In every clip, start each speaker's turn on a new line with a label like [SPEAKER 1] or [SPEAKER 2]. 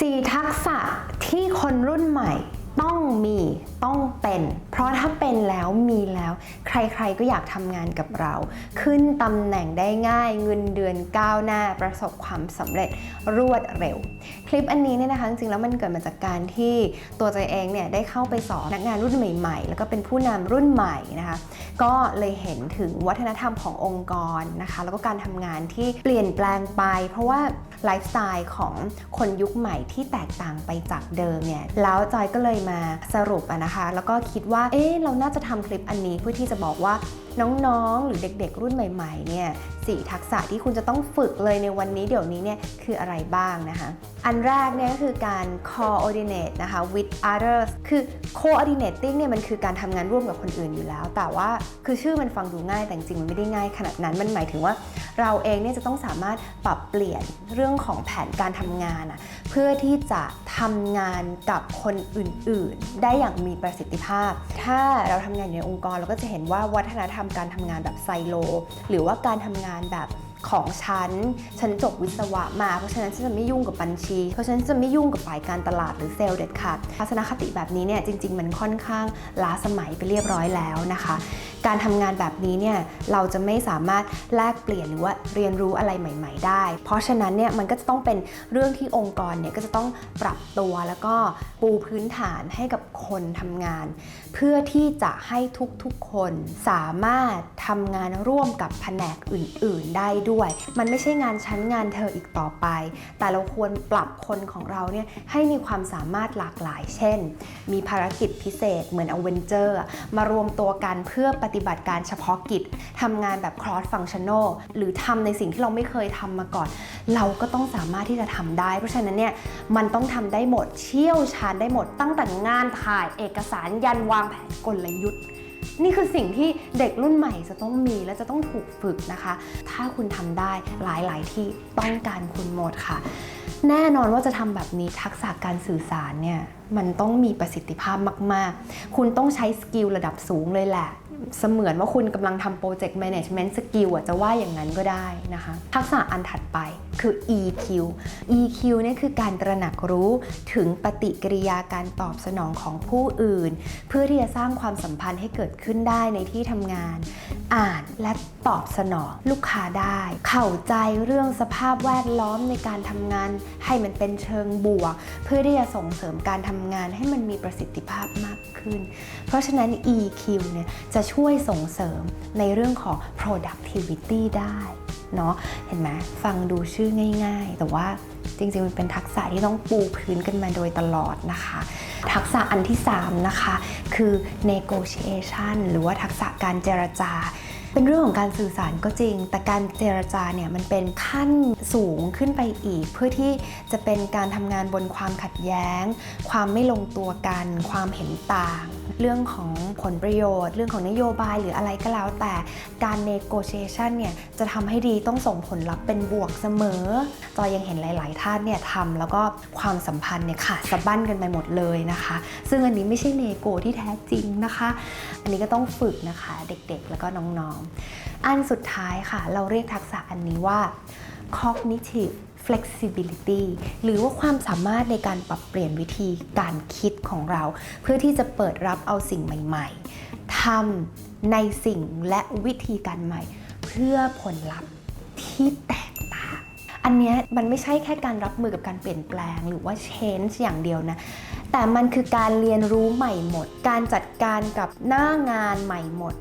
[SPEAKER 1] 4 ทักษะที่คนรุ่นใหม่ต้องมีต้องเป็น เพราะถ้าเป็นแล้วมีแล้ว ใครๆก็อยากทำงานกับเรา ขึ้นตำแหน่งได้ง่าย เงินเดือนก้าวหน้าประสบความสำเร็จรวดเร็ว คลิปอันนี้เนี่ยนะคะจริงๆแล้วมันเกิดมาจากการที่ตัวใจเองเนี่ยได้เข้าไปสอนนักงานรุ่นใหม่ๆ แล้วก็เป็นผู้นำรุ่นใหม่นะคะก็เลยเห็นถึงวัฒนธรรมขององค์กรนะคะ แล้วก็การทำงานที่เปลี่ยนแปลงไป เพราะว่า ไลฟ์สไตล์ของคนยุคใหม่ที่แตกต่างไปจากเดิมเนี่ยแล้วจอยก็เลยมาสรุปอะนะคะ แล้วก็คิดว่าเอ๊ะเราน่าจะทำคลิปอันนี้เพื่อที่จะบอกว่า น้องๆ หรือเด็กๆ รุ่นใหม่ๆ เนี่ยสี่ทักษะที่คุณจะต้องฝึกเลยในวันนี้เดี๋ยวนี้เนี่ยคืออะไรบ้างนะคะ อันแรกเนี่ยก็คือการ coordinate นะคะ with others คือ coordinating เนี่ยมันคือการทำงานร่วมกับคนอื่นอยู่แล้ว แต่ว่าคือชื่อมันฟังดูง่ายแต่จริงมันไม่ได้ง่ายขนาดนั้น มันหมายถึงว่าเราเองเนี่ยจะต้องสามารถปรับเปลี่ยนเรื่องของแผนการทำงานอะเพื่อที่จะทำงานกับคนอื่นๆ ได้อย่างมีประสิทธิภาพ ถ้าเราทำงานอยู่ในองค์กรเราก็จะเห็นว่าวัฒนธรรมการทำงานแบบไซโล หรือว่าการทำงานแบบ ของฉัน ฉันจบวิศวะมา เพราะฉะนั้นฉันจะไม่ยุ่งกับบัญชี เพราะฉะนั้นจะไม่ยุ่งกับฝ่ายการตลาดหรือเซลล์เด็ดขาดทัศนคติแบบนี้เนี่ยจริง ๆ มันค่อนข้างล้าสมัยไปเรียบร้อยแล้วนะคะ การทำงานแบบนี้เนี่ยเราจะไม่สามารถแลกเปลี่ยนหรือว่าเรียนรู้อะไรใหม่ ๆ ได้ เพราะฉะนั้นเนี่ยมันก็จะต้องเป็นเรื่องที่องค์กรเนี่ยก็จะต้องปรับตัวแล้วก็ปูพื้นฐานให้กับคนทำงาน เพื่อที่จะให้ทุกๆคนสามารถทำงานร่วมกับแผนกอื่น ๆ ได้ด้วยด้วย มันไม่ใช่งานชั้นงานเธออีกต่อไป แต่เราควรปรับคนของเราเนี่ยให้มีความสามารถหลากหลาย เช่น มีภารกิจพิเศษเหมือนอเวนเจอร์มารวมตัวกันเพื่อปฏิบัติการเฉพาะกิจทำงานแบบ cross functional หรือทำในสิ่งที่เราไม่เคยทำมาก่อน เราก็ต้องสามารถที่จะทำได้ เพราะฉะนั้นเนี่ยมันต้องทำได้หมดเชี่ยวชาญได้หมดตั้งแต่งานถ่ายเอกสารยันวางแผนกลยุทธ์ นี่คือสิ่งที่เด็กรุ่นใหม่จะต้องมีและจะต้องถูกฝึกนะคะ ถ้าคุณทำได้หลาย ๆ ที่ต้องการคุณหมดค่ะ แน่นอนว่าจะทำแบบนี้ทักษะการสื่อสารเนี่ยมันต้องมีประสิทธิภาพมาก ๆ คุณต้องใช้สกิลระดับสูงเลยแหละเสมือนว่าคุณกำลังทำโปรเจกต์แมネจเมนต์สกิลอะจะว่าอย่างนั้นก็ได้นะคะ ทักษะอันถัดไป คือ EQ EQ เนี่ยคือการตระหนักรู้ถึงปฏิกิริยาการตอบสนองของผู้อื่น เพื่อที่จะสร้างความสัมพันธ์ให้เกิดขึ้นได้ในที่ทำงาน อ่านและตอบสนองลูกค้าได้ เข้าใจเรื่องสภาพแวดล้อมในการทำงาน ให้มันเป็นเชิงบวก เพื่อที่จะส่งเสริมการทำงานให้มันมีประสิทธิภาพมากขึ้น เพราะฉะนั้น EQ เนี่ยจะช่วยส่งเสริมในเรื่องของ productivity ได้ เนาะเห็นไหมฟังดูชื่อง่าย ๆ แต่ว่าจริงๆ มันเป็นทักษะที่ต้องปูพื้นกันมาโดยตลอดนะคะ ทักษะอันที่ 3 นะคะ คือ negotiation หรือว่าทักษะการเจรจา เป็นเรื่องของการสื่อสารก็จริง แต่การเจรจาเนี่ยมันเป็นขั้นสูงขึ้นไปอีก เพื่อที่จะเป็นการทำงานบนความขัดแย้ง ความไม่ลงตัวกัน ความเห็นต่างเรื่องของผลประโยชน์ เรื่องของนโยบายหรืออะไรก็แล้ว แต่การ negotiation เนี่ยจะทำให้ดีต้องส่งผลลัพธ์เป็นบวกเสมอ จอยยังเห็นหลาย ๆ ท่านเนี่ยทำแล้วก็ความสัมพันธ์เนี่ยขาดสะบั้นกันไปหมดเลยนะคะ ซึ่งอันนี้ไม่ใช่เนโกที่แท้จริงนะคะ อันนี้ก็ต้องฝึกนะคะเด็กๆ แล้วก็น้องๆ อันสุดท้ายค่ะ เราเรียกทักษะอันนี้ว่า cognitive flexibility หรือว่าความสามารถในการปรับเปลี่ยนวิธีการคิดของเรา เพื่อที่จะเปิดรับเอาสิ่งใหม่ๆทำในสิ่งและวิธีการใหม่ เพื่อผลลัพธ์ที่แตกต่าง อันนี้มันไม่ใช่แค่การรับมือกับการเปลี่ยนแปลงหรือว่า change อย่างเดียวนะแต่มันคือการเรียนรู้ใหม่หมด การจัดการกับหน้างานใหม่หมด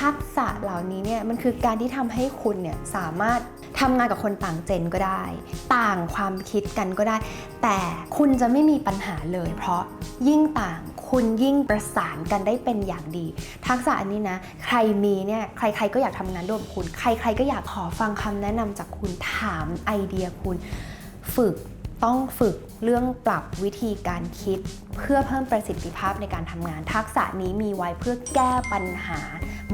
[SPEAKER 1] ทักษะเหล่านี้เนี่ยมันคือการที่ทำให้คุณเนี่ยสามารถทำงานกับคนต่างเจนก็ได้ ต่างความคิดกันก็ได้ แต่คุณจะไม่มีปัญหาเลย เพราะยิ่งต่างคุณยิ่งประสานกันได้เป็นอย่างดี ทักษะอันนี้นะ ใครมีเนี่ยใครๆก็อยากทำงานร่วมคุณ ใครๆก็อยากขอฟังคำแนะนำจากคุณถามไอเดียคุณ ฝึก ต้องฝึกเรื่องปรับวิธีการคิด เพื่อเพิ่มประสิทธิภาพในการทำงาน ทักษะนี้มีไว้เพื่อแก้ปัญหา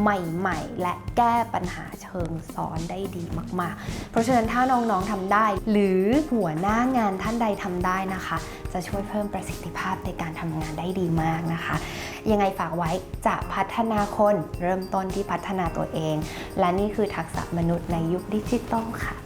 [SPEAKER 1] ใหม่ๆ และแก้ปัญหาเชิงซ้อนได้ดีมากๆ เพราะฉะนั้นถ้าน้องๆทำได้ หรือหัวหน้างานท่านใดทำได้นะคะ จะช่วยเพิ่มประสิทธิภาพในการทำงานได้ดีมากนะคะ ยังไงฝากไว้จะพัฒนาคนเริ่มต้นที่พัฒนาตัวเอง และนี่คือทักษะมนุษย์ในยุคดิจิตอลค่ะ